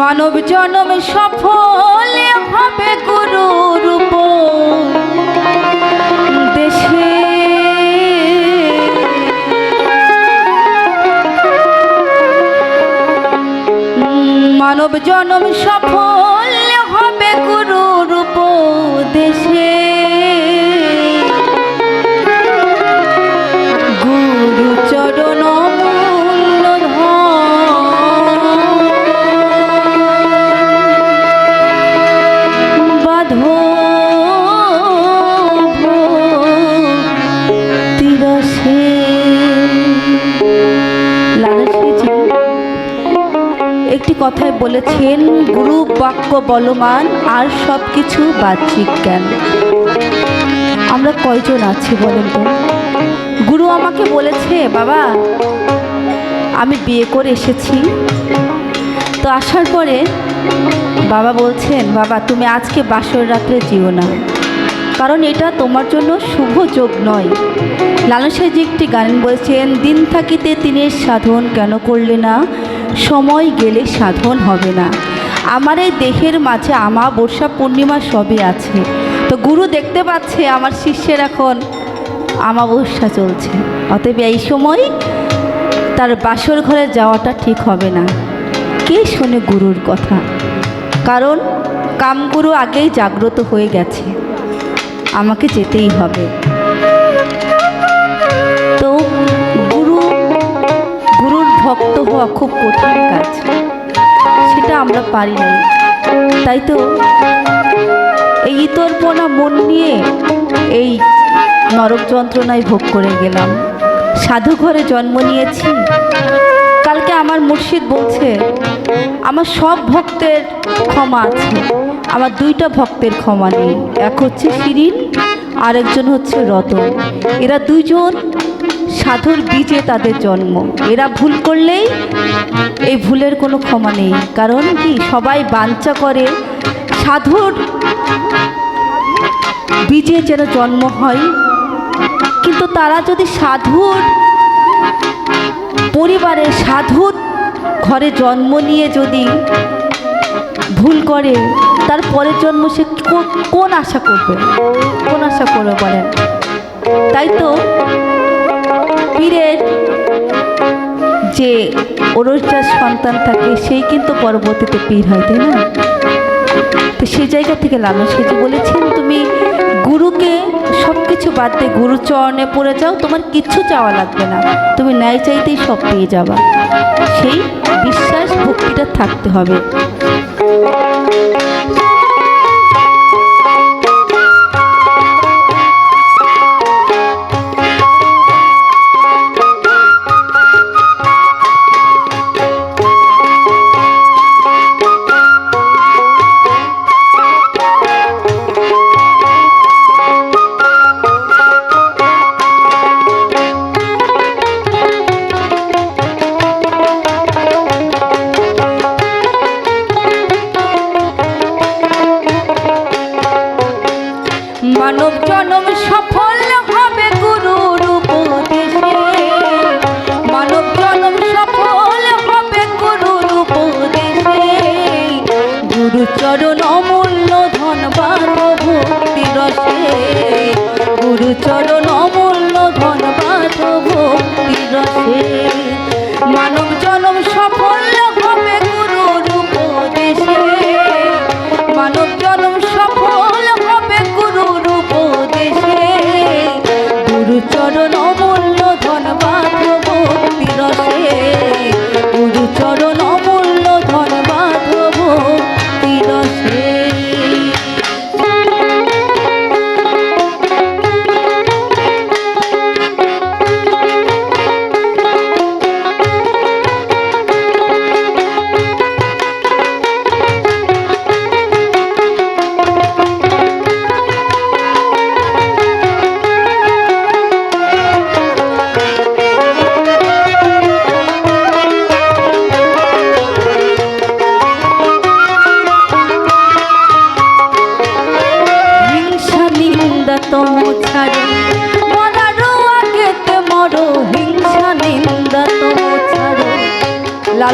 মানব জনম সফল হবে গুরু রূপ দেশে মানব জনম সফল বলেছেন, গুরু বাক্য বলমান, আর সব কিছু বাহ্যিক জ্ঞান। আমরা কয়জন আছি বলেন তো? গুরু আমাকে বলেছে, বাবা, আমি বিয়ে করে এসেছি। তো আসার পরে বাবা বলছেন, বাবা, তুমি আজকে বাসর রাত্রে যেও না। কারণ এটা তোমার জন্য শুভ যোগ নয়। লালসাজি একটি গান বলছেন, দিন থাকিতে তিনি সাধন কেন করলে না? সময় গেলে সাধন হবে না। আমার এই দেহের মাঝে আমা, বর্ষা, পূর্ণিমা সবই আছে। তো গুরু দেখতে পাচ্ছে আমার শিষ্যের এখন আমাবস্যা চলছে। অতএব এই সময় তার বাসর ঘরে যাওয়াটা ঠিক হবে না। কে শোনে গুরুর কথা? কারণ কামগুরু আগেই জাগ্রত হয়ে গেছে। আমাকে যেতেই হবে। ভক্ত হওয়া খুব কঠিন কাজ। সেটা আমরা পারি না তাই তো এই ইতরপনা মন নিয়ে এই নরক যন্ত্রণায় ভোগ করে গেলাম। সাধু ঘরে জন্ম নিয়েছি। কালকে আমার মুর্শিদ বলছে, আমার সব ভক্তের ক্ষমা আছে। আমার দুইটা ভক্তের ক্ষমা নেই। এক হচ্ছে শিরিন, আরেকজন হচ্ছে রতন। এরা দুইজন সাধুর বীজে তাদের জন্ম। এরা ভুল করলেই এই ভুলের কোনো ক্ষমা নেই। কারণ কি? সবাই বাঞ্ছা করে সাধুর বীজে যেন জন্ম হয়। কিন্তু তারা যদি সাধুর পরিবারে সাধুর ঘরে জন্ম নিয়ে যদি ভুল করে, তার পরের জন্ম সে কোন আশা করবে? কোন আশা করবে বলেন? তাই তো যে অরসদার সন্তান থাকে, সেই কিন্তু পরবর্তীতে পীর হয়, তাই না? তো সেই জায়গা থেকে লালন সেজি বলেছেন, তুমি গুরুকে সব কিছু বাদ দিয়ে গুরু চরণে পড়ে যাও, তোমার কিচ্ছু চাওয়া লাগবে না। তুমি ন্যায় চাইতেই সব পেয়ে যাবা। সেই বিশ্বাস, ভক্তিটা থাকতে হবে।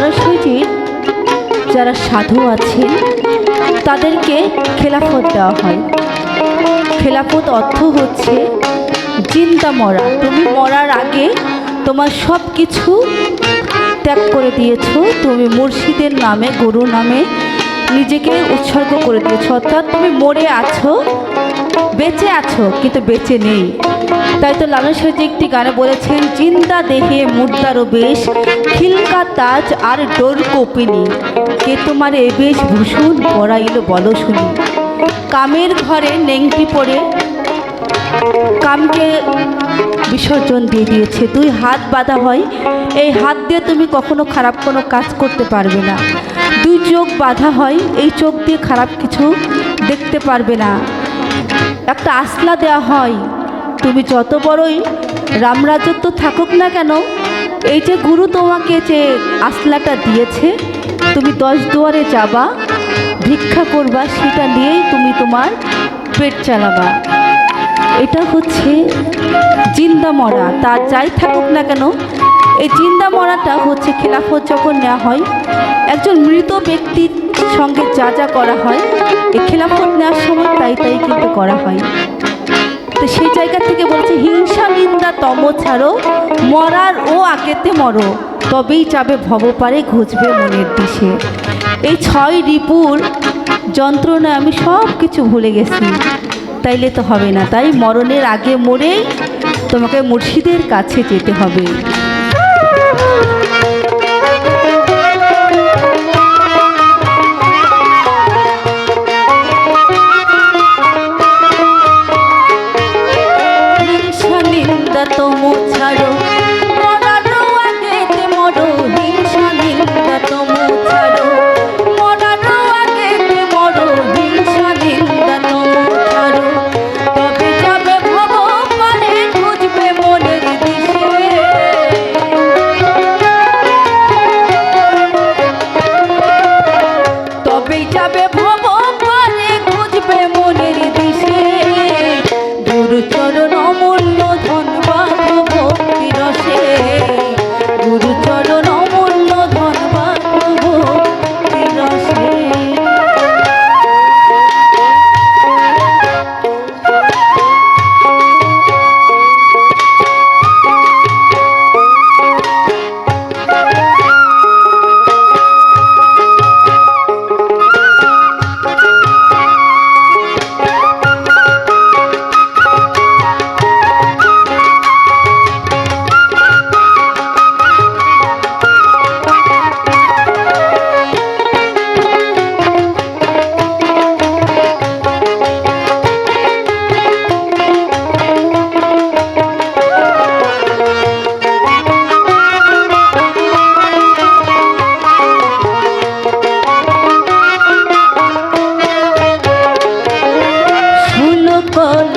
লালসজির যারা সাধু আছেন, তাদেরকে খেলাফত দেওয়া হয়। খেলাফত অর্থ হচ্ছে চিন্তা মরা। তুমি মরার আগে তোমার সব কিছু ত্যাগ করে দিয়েছ। তুমি মুর্শিদের নামে গুরু নামে নিজেকে উৎসর্গ করে দিয়েছ। অর্থাৎ তুমি মরে আছো, বেঁচে আছো, কিন্তু বেঁচে নেই। তাই তো লালন সাহেব একটি গানে বলেছেন, জিন্দা দেহে মুর্দারও বেশ, খিলকা তাজ আর ডোর কপিনি। কে তোমার এ বেশ ভূষণ পড়াইল বলো শুনি। কামের ঘরে নেংটি পড়ে, কামকে বিসর্জন দিয়ে দিয়েছে। দুই হাত বাঁধা হয়। এই হাত দিয়ে তুমি কখনো খারাপ কোনো কাজ করতে পারবে না। দুই চোখ বাঁধা হয়, এই চোখ দিয়ে খারাপ কিছু দেখতে পারবে না। একটা আসলা দেওয়া হয়, তুমি যত বড়ই রামরাজত্ব থাকুক না কেন, এই যে গুরু তোমাকে যে আসলাটা দিয়েছে, তুমি দশ দুয়ারে যাবা, ভিক্ষা করবা, সেটা নিয়েই তুমি তোমার পেট চালাবা। এটা হচ্ছে জিন্দা মরা, তার যাই থাকুক না কেন এই জিন্দা মরাটা হচ্ছে খেলাফত যখন নেওয়া হয়, একজন মৃত ব্যক্তির সঙ্গে যা যা করা হয়, এই খেলাফত নেওয়ার সময় তাই তাই কিন্তু করা হয়। তো সেই জায়গা থেকে বলছে, হিংসা নিন্দা তম ছাড়ো, মরার ও আগেতে মরো, তবেই যাবে ভবপারে, ঘুচবে মনের দিশে। এই ছয় রিপুর যন্ত্রণায় আমি সব কিছু ভুলে গেছি। তাইলে তো হবে না, তাই মরণের আগে মরেই তোমাকে মুর্শিদের কাছে যেতে হবে। con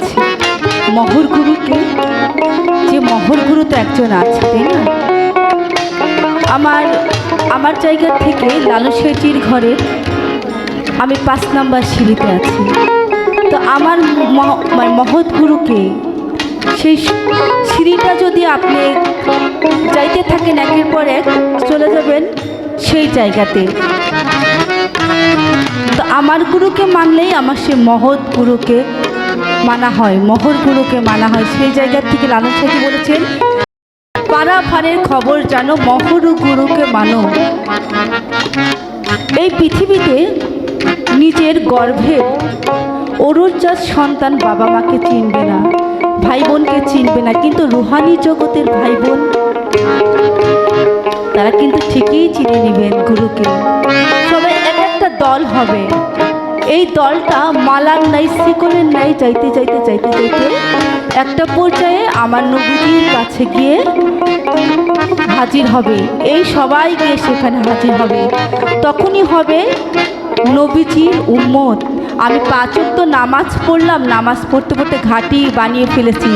আছে? মহর গুরুকে যে মহর গুরু তো একজন আছে, তাই না? আমার আমার জায়গা থেকে লালু শেঠির ঘরে আমি পাঁচ নাম্বার সিঁড়িতে আছি। তো আমার মানে মহৎ গুরুকে সেই সিঁড়িটা যদি আপনি যাইতে থাকেন, একের পর এক চলে যাবেন সেই জায়গাতে। তো আমার গুরুকে মানলেই আমার সেই মহৎ গুরুকে মানা হয়। মহর গুরুকে মানা হয়। সেই জায়গার থেকে লালন সাথী বলেছেন, পাড়া ফাড়ের খবর জানো মহর গুরুকে মানো। এই পৃথিবীতে নিজের গর্ভের অরুজাত সন্তান বাবা মাকে চিনবে না, ভাই বোনকে চিনবে না, কিন্তু রুহানি জগতের ভাই বোন, তারা কিন্তু ঠিকই চিনে নেবেন গুরুকে। সবাই এক একটা দল হবে। এই দলটা মালার নাই শিকলের নাই যাইতে যাইতে যাইতে যাইতে। একটা পর্যায়ে আমার নবীজির কাছে গিয়ে হাজির হবে। এই সবাই গিয়ে সেখানে হাজির হবে। তখনই হবে নবীজির উম্মত। আমি পাঁচক তো নামাজ পড়লাম। নামাজ পড়তে পড়তে ঘাটি বানিয়ে ফেলেছি।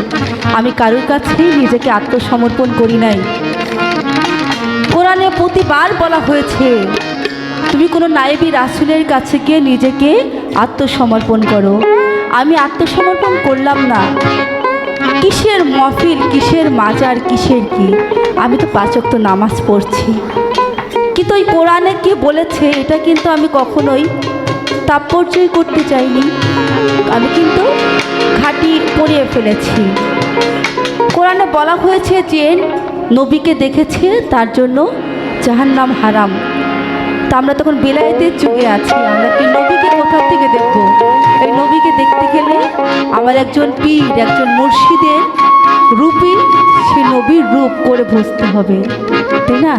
আমি কারোর কাছেই নিজেকে আত্মসমর্পণ করি নাই। কোরআনে প্রতিবার বলা হয়েছে তুমি কোনো নায়েবী রাসুলের কাছে গিয়ে নিজেকে আত্মসমর্পণ করো। আমি আত্মসমর্পণ করলাম না। কিসের মফিল কিসের মাজার, কিসের কি? আমি তো পাঁচক তো নামাজ পড়ছি। কিন্তু ওই কোরআনে কি বলেছে, এটা কিন্তু আমি কখনোই তাৎপর্যই করতে চাইনি। আমি কিন্তু ঘাটি পড়িয়ে ফেলেছি। কোরআনে বলা হয়েছে যে, নবীকে দেখেছে, তার জন্য জাহান্নাম হারাম। আমরা তখন বেলায়েতের যুগে আছি। আমরা কি নবীকে কোথা থেকে দেখব? এই নবীকে দেখতে গেলে আমার একজন পীর, একজন মুর্শিদের রূপই সে নবীর রূপ করে বসতে হবে। তাই না?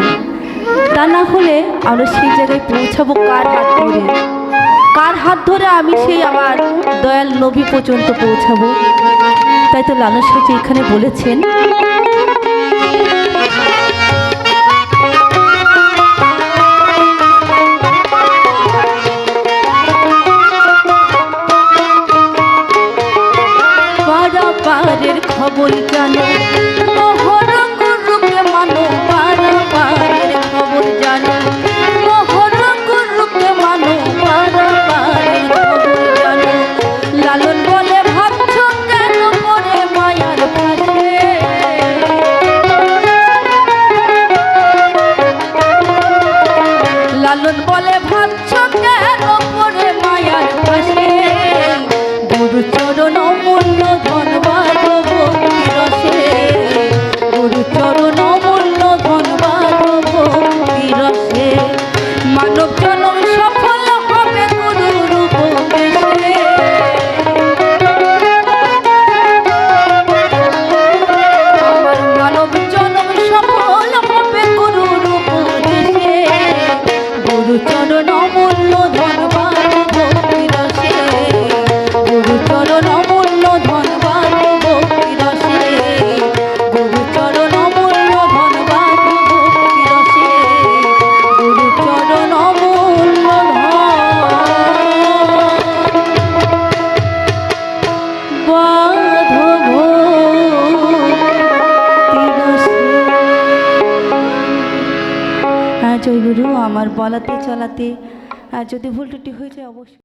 তা না হলে আমরা সেই জায়গায় পৌঁছাবো কার হাত ধরে? কার হাত ধরে আমি সেই আমার দয়াল নবী পর্যন্ত পৌঁছাবো? তাই তো লালন সাজি এখানে বলেছেন পাড়ের চলাতে। আর যদি ভুল ত্রুটি হয়ে যায় অবশ্যই